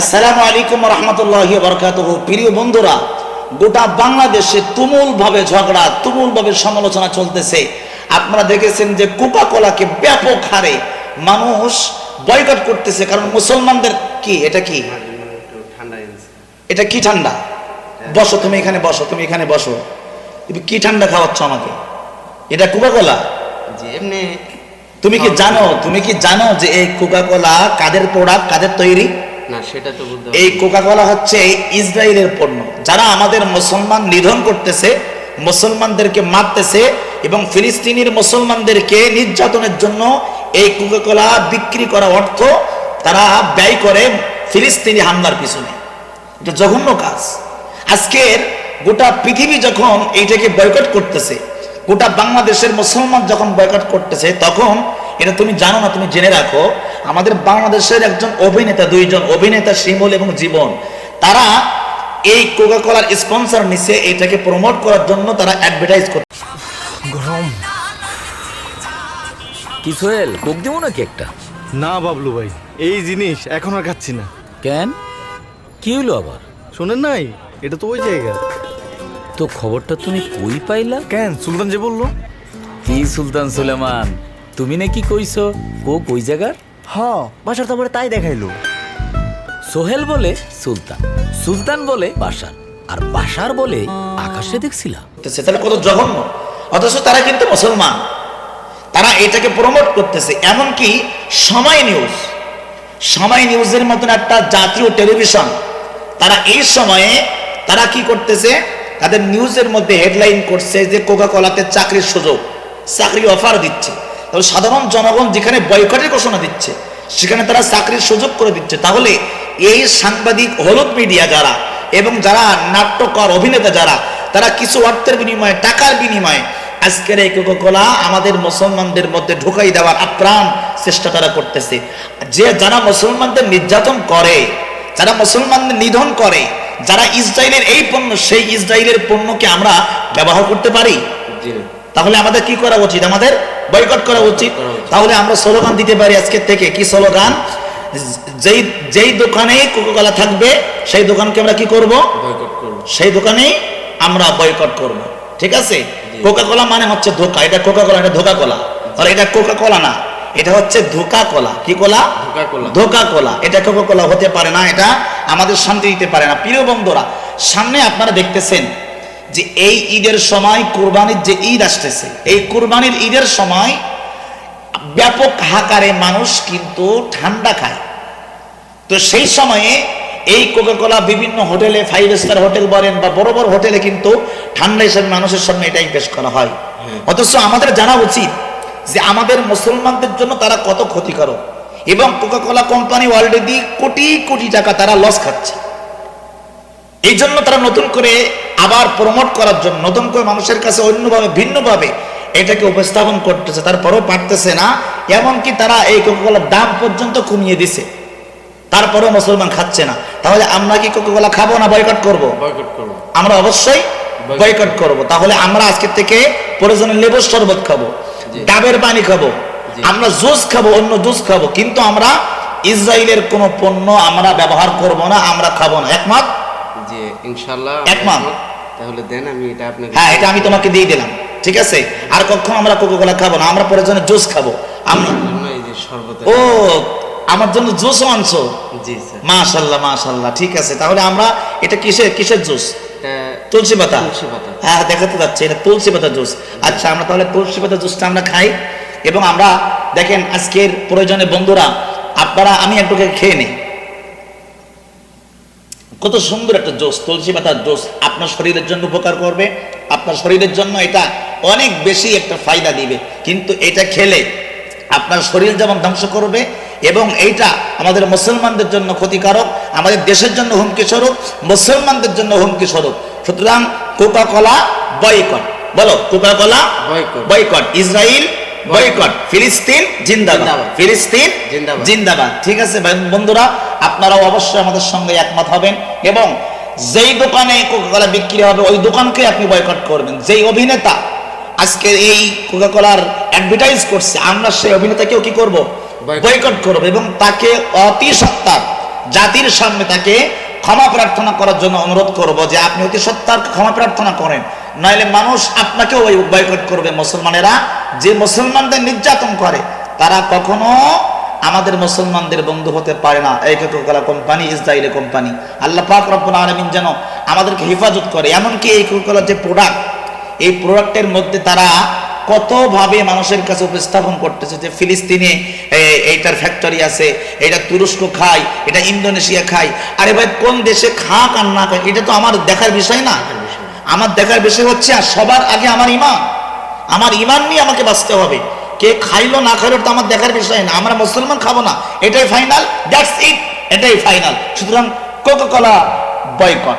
আসসালামু আলাইকুম রহমতুল্লাহ বরকাত প্রিয় বন্ধুরা গোটা বাংলাদেশে তুমুল ভাবে ঝগড়া তুমুল ভাবে সমালোচনা চলতেছে। আপনারা দেখেছেন যে কোকা কোলাকে ব্যাপক হারে মানুষ বয়কট করতেছে কারণ মুসলমানদের কি এটা কি? এটা কি ঠান্ডা? বসো তুমি এখানে বসো তুমি এখানে বসো। তুমি কি ঠান্ডা খাওয়াচ্ছ আমাকে? এটা কোকা কোলা যে এমনি তুমি কি জানো তুমি কি জানো যে এই কোকা কোলা কাদের প্রোডাক্ট কাদের তৈরি? না সেটা তো বলতে এই কোকা কোলা হচ্ছে ইসরায়েলের পণ্য। যারা আমাদের মুসলমান নিধন করতেছে মুসলমানদেরকে মারতেছে এবং ফিলিস্তিনির মুসলমানদেরকে নির্যাতনের জন্য এই কোকা কোলা বিক্রি করা অর্থ তারা ব্যয় করে ফিলিস্তিনি হামলার পিছনে। এটা জঘন্য কাজ। আজকের গোটা পৃথিবী যখন এইটাকে বয়কট করতেছে গোটা বাংলাদেশের মুসলমান যখন বয়কট করতেছে তখন এটা তুমি জানো না তুমি জেনে রাখো আমাদের বাংলাদেশের একজন অভিনেতা দুইজন অভিনেতা শিমুল এবং জীবন তারা এই কোকা কোলার স্পন্সর নিছে এটাকে প্রমোট করার জন্য তারা অ্যাডভার্টাইজ করতে কি সোহেল কোক দিব নাকি একটা? না বাবলু ভাই এই জিনিস এখন আর খাচ্ছি না। কেন? কি হইল আবার? শোনেন নাই এটা তো ওই জায়গা। তো খবরটা তুমি কই পাইলা? কেন সুলতান যে বলল? কি সুলতান সুলেমান? তুমি নাকি কইছো? কোক ওই জায়গার হ বাসার তো আমার তাই দেখাইলো। সোহেল বলে সুলতান সুলতান বলে বাসার আর বাসার বলে আকাশে দেখছিলা করতেছে তাহলে কত জঘন্য? অথচ তারা কিন্তু মুসলমান। তারা এটাকে প্রমোট করতেছে এমনকি সময় নিউজ সময় নিউজের মতন একটা জাতীয় টেলিভিশন তারা এই সময়ে তারা কি করতেছে? তাদের নিউজের মধ্যে হেডলাইন করছে যে কোকা কোলাতে চাকরির সুযোগ চাকরি অফার দিচ্ছে। তবে সাধারণ জনগণ যেখানে বয়কটের ঘোষণা দিচ্ছে সেখানে তারা চাকরির সুযোগ করে দিচ্ছে। তাহলে এই সাংবাদিক হলুদ মিডিয়া যারা এবং যারা নাট্যকর অভিনেতা যারা তারা কিছু অর্থের বিনিময়ে টাকার বিনিময়ে আজকের এই কোকা আমাদের মুসলমানদের মধ্যে ঢুকাই দেওয়ার আপ্রাণ চেষ্টা তারা করতেছে। যে যারা মুসলমানদের নির্যাতন করে যারা মুসলমানদের নিধন করে যারা ইসরায়েলের এই পণ্য সেই ইসরায়েলের পণ্যকে আমরা ব্যবহার করতে পারি? তাহলে আমাদের কি করা উচিত? আমাদের বয়কট করা উচিত। তাহলে আমরা স্লোগান দিতে পারি আজকের থেকে কি স্লোগান? যেই যেই দোকানে কোকাকোলা থাকবে সেই দোকানকে আমরা কি করব? বয়কট করব। সেই দোকানেই আমরা বয়কট করব। ঠিক আছে? কোকা কোলা মানে হচ্ছে ধোকা। এটা কোকা কোলা এটা ধোকা কোলা আর এটা কোকা কোলা না। এটা হচ্ছে ধোকা কোলা কি কোলা? ধোঁকা কোলা। ধোকা কোলা এটা কোকা কোলা হতে পারে না এটা আমাদের শান্তি দিতে পারে না। প্রিয় বন্ধুরা সামনে আপনারা দেখতেছেন যে এই ঈদের সময় কোরবানির যে ঈদ আসতেছে এই কোরবানির ঈদের সময় ব্যাপক হাকারে মানুষ কিন্তু ঠান্ডা খায়। তো সেই সময়ে এই কোকাকোলা বিভিন্ন হোটেলে ফাইভ স্টার হোটেল বলেন বা বড় বড় হোটেলে কিন্তু ঠান্ডা হিসেবে মানুষের সামনে এটাই পেশ করা হয়। অথচ আমাদের জানা উচিত যে আমাদের মুসলমানদের জন্য তারা কত ক্ষতিকারক। এবং Coca Cola company already crore crore টাকা তারা লস খাচ্ছে। এই জন্য তারা নতুন করে আবার প্রমোট করার জন্য নতুন করে মানুষের কাছে অন্যভাবে ভিন্নভাবে এটাকে উপস্থাপন করতেছে তারপরেও পারতেছে না। এমনকি তারা এই কোকাকোলার দাম পর্যন্ত কমিয়ে দিছে। তারপরেও মুসলমান খাচ্ছে না। তাহলে আমরা কি কোকাকোলা খাব না বয়কট করব। আমরা অবশ্যই বয়কট করব। তাহলে আমরা আজকে থেকে প্রয়োজনে লেবুর শরবত খাব ডাবের পানি খাব আমরা জুস খাব অন্য জুস খাব কিন্তু আমরা ইসরায়েলের কোনো পণ্য আমরা ব্যবহার করব না আমরা খাব না। একমত? যে ইনশাল্লাহ একমত। তাহলে দেন আমি এটা আপনাকে হ্যাঁ এটা আমি তোমাকে দিয়ে দিলাম ঠিক আছে? আর কখনো আমরা কোকাকোলা খাব না আমরা জুস খাব। জন্য ও আমার জুসও আনছো? জি স্যার। ঠিক আছে। তাহলে আমরা এটা কিসের কিসের জুস? তুলসী পাতা। তুলসী পাতা। হ্যাঁ দেখাতে যাচ্ছে এটা তুলসী পাতা জুস। আচ্ছা আমরা তাহলে তুলসী পাতা জুসটা আমরা খাই এবং আমরা দেখেন আজকের প্রয়োজনে বন্ধুরা আপনারা আমি একটু খেয়ে নিই। কত সুন্দর একটা জোস তুলসী পাতার জোস আপনার শরীরের জন্য উপকার করবে আপনার শরীরের জন্য এটা অনেক বেশি একটা ফায়দা দিবে। কিন্তু এটা খেলে আপনার শরীর যেমন ধ্বংস করবে এবং এইটা আমাদের মুসলমানদের জন্য ক্ষতিকারক আমাদের দেশের জন্য হুমকি স্বরূপ মুসলমানদের জন্য হুমকি স্বরূপ। সুতরাং কোকা কলা বয়কট। বলো কোকা কলা বয়কট। বয়কট। Israel boycott. ফিলিস্তিন জিন্দাবাদ। ফিলিস্তিন জিন্দাবাদ। ঠিক আছে বন্ধুরা আপনারাও অবশ্যই আমাদের সঙ্গে একমত হবেন এবং যেই দোকানে কোকাকোলা বিক্রি হবে ওই দোকানকে আপনি বয়কট করবেন। যেই অভিনেতা আজকে এই কোকাকোলার অ্যাডভার্টাইজ করছে আমরা সেই অভিনেতাকেও কি করব? বয়কট করব এবং তাকে অতি সত্তার জাতির সামনে তাকে ক্ষমা প্রার্থনা করার জন্য অনুরোধ করব যে আপনি অতি সত্তার ক্ষমা প্রার্থনা করেন। নইলে মানুষ আপনাকেও বয়কট করবে। মুসলমানেরা যে মুসলমানদের নির্যাতন করে তারা কখনো আমাদের মুসলমানদের বন্ধু হতে পারে না। এই Coca Cola company Israeli company আল্লাহ পাক রব্বুল আলামিন যেন আমাদেরকে হেফাজত করে। এমনকি এই কোকাকোলা যে প্রোডাক্ট এই প্রোডাক্টের মধ্যে তারা কতভাবে মানুষের কাছে উপস্থাপন করতেছে যে ফিলিস্তিনে এইটার ফ্যাক্টরি আছে, এটা তুরস্ক খায়, এটা ইন্দোনেশিয়া খায়। আরে ভাই, কোন দেশে খাক আর না খাক, এটা তো আমার দেখার বিষয় না। আমার দেখার বিষয় হচ্ছে, আর সবার আগে আমার ইমান। আমার ইমান নিয়ে আমাকে বাঁচতে হবে। কে খাইলো না খাইলো তো আমার দেখার বিষয় না। আমরা মুসলমান খাব না। এটাই ফাইনাল দ্যাটস ইট এটাই ফাইনাল সুতরাং কোকো কলা বয়কট